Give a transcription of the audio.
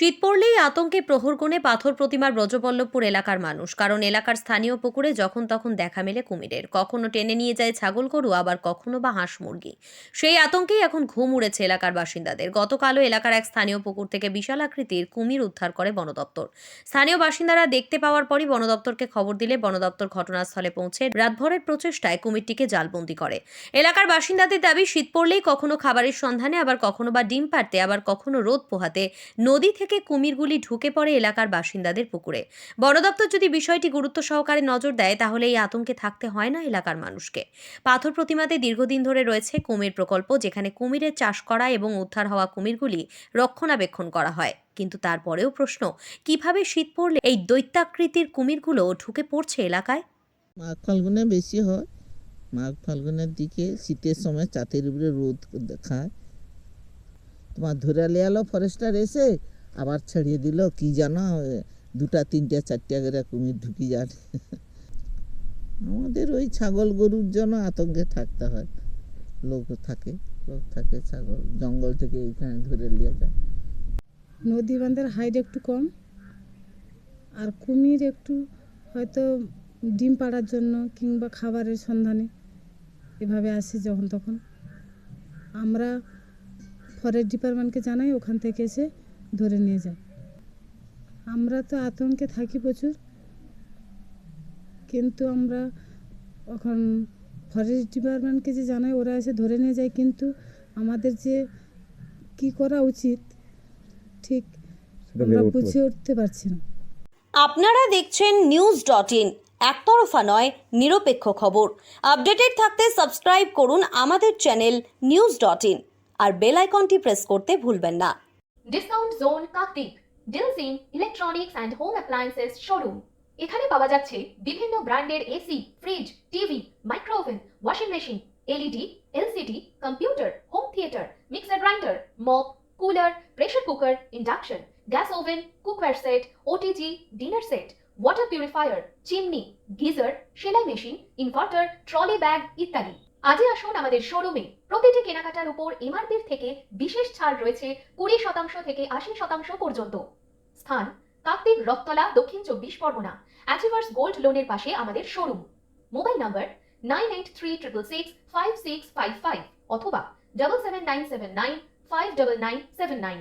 শীত পড়লেই আতঙ্কে প্রহর প্রহরগণে পাথর প্রতিমার ব্রজবল্লভপুর এলাকার মানুষ, কারণ এলাকার স্থানীয় পুকুরে যখন তখন দেখা মেলে কুমিরের। কখনো টেনে নিয়ে যায় ছাগল গরু, আবার কখনো বা হাঁস মুরগি। সেই আতঙ্কেই এখন ঘুম উড়েছে এলাকার বাসিন্দাদের। গতকালও এলাকার এক স্থানীয় পুকুর থেকে বিশাল আকৃতির কুমির উদ্ধার করে বনদপ্তর। স্থানীয় বাসিন্দারা দেখতে পাওয়ার পরই বন দপ্তরকে খবর দিলে বন দপ্তর ঘটনাস্থলে পৌঁছে রাতভরের প্রচেষ্টায় কুমিরটিকে জালবন্দি করে। এলাকার বাসিন্দাদের দাবি, শীত পড়লেই কখনো খাবারের সন্ধানে, আবার কখনো বা ডিম পাড়তে, আবার কখনো রোদ পোহাতে নদী থেকে কুমিরগুলি ঢুকে পড়ে এলাকার বাসিন্দাদের পুকুরে। বন দপ্তর যদি বিষয়টি গুরুত্ব সহকারে নজর দেয়, তাহলে এই আতঙ্কে থাকতে হয় না এলাকার মানুষকে। পাথর প্রতিমাতে দীর্ঘদিন ধরে রয়েছে কুমির প্রকল্প, যেখানে কুমিরের চাষ করা এবং উদ্ধার হওয়া কুমিরগুলি রক্ষণাবেক্ষণ করা হয়। কিন্তু তারপরেও প্রশ্ন, কীভাবে শীত পড়লে এই দৈত্যাকৃতির কুমিরগুলো ঢুকে পড়ছে এলাকায়? মাঘ ফাল্গুনে বেশি হয়। মাঘ ফাল্গুনের দিকে শীতের সময় চাতের উপরে রোদ দেখায়। তোমার ধরে লিয়ালো ফরেস্টার এসে আবার ছাড়িয়ে দিল, কি জানো, দুটা, তিনটা, চারটা করে কুমির ঢুকি যায় আমাদের ওই ছাগল গরুর জন্য আতঙ্কে থাকতে হয়। লোক থাকে লোক থাকে ছাগল, জঙ্গল থেকে এখানে ধরে নিয়ে যায়। নদী বাঁধের হাইট একটু কম, আর কুমির একটু হয়তো ডিম পাড়ার জন্য কিংবা খাবারের সন্ধানে এভাবে আসে যখন তখন। আমরা ফরেস্ট ডিপার্টমেন্টকে জানাই, ওখান থেকে এসে ধরে নিয়ে যায় আমরা তো আতঙ্কে থাকি প্রচুর। কিন্তু আমরা এখন ফরেস্ট ডিপার্টমেন্টকে যে জানাই ওরা এসে ধরে নিয়ে যায়। কিন্তু আমাদের যে কি করা উচিত ঠিক আমরা বুঝে উঠতে পারছি না। আপনারা দেখছেন নিউজ ডট ইন একতরফা নয় নিরপেক্ষ খবর। আপডেটেড থাকতে সাবস্ক্রাইব করুন আমাদের চ্যানেল নিউজ ডট ইন আর বেল আইকনটি প্রেস করতে ভুলবেন না। Discount zone Kartik deals in electronics and home appliances showroom এখানে পাওয়া যাচ্ছে বিভিন্ন ব্র্যান্ডের AC fridge TV micro oven washing machine LED LCD computer home theatre mixer grinder mop cooler pressure cooker induction gas oven cookware set OTG dinner set water purifier chimney geyser সেলাই machine inverter trolley bag ইত্যাদি। আজই আসুন আমাদের শোরুমে। প্রতিটি কেনাকাটার উপর এমআরপির থেকে বিশেষ ছাড় রয়েছে কুড়ি শতাংশ থেকে আশি শতাংশ পর্যন্ত। স্থান, কাকদ্বীপ রথতলা, দক্ষিণ চব্বিশ পরগনা। অ্যাচিভার্স গোল্ড লোনের পাশে আমাদের showroom. Mobile number nine eight three triple six five six five five অথবা double seven nine seven nine five double nine seven nine.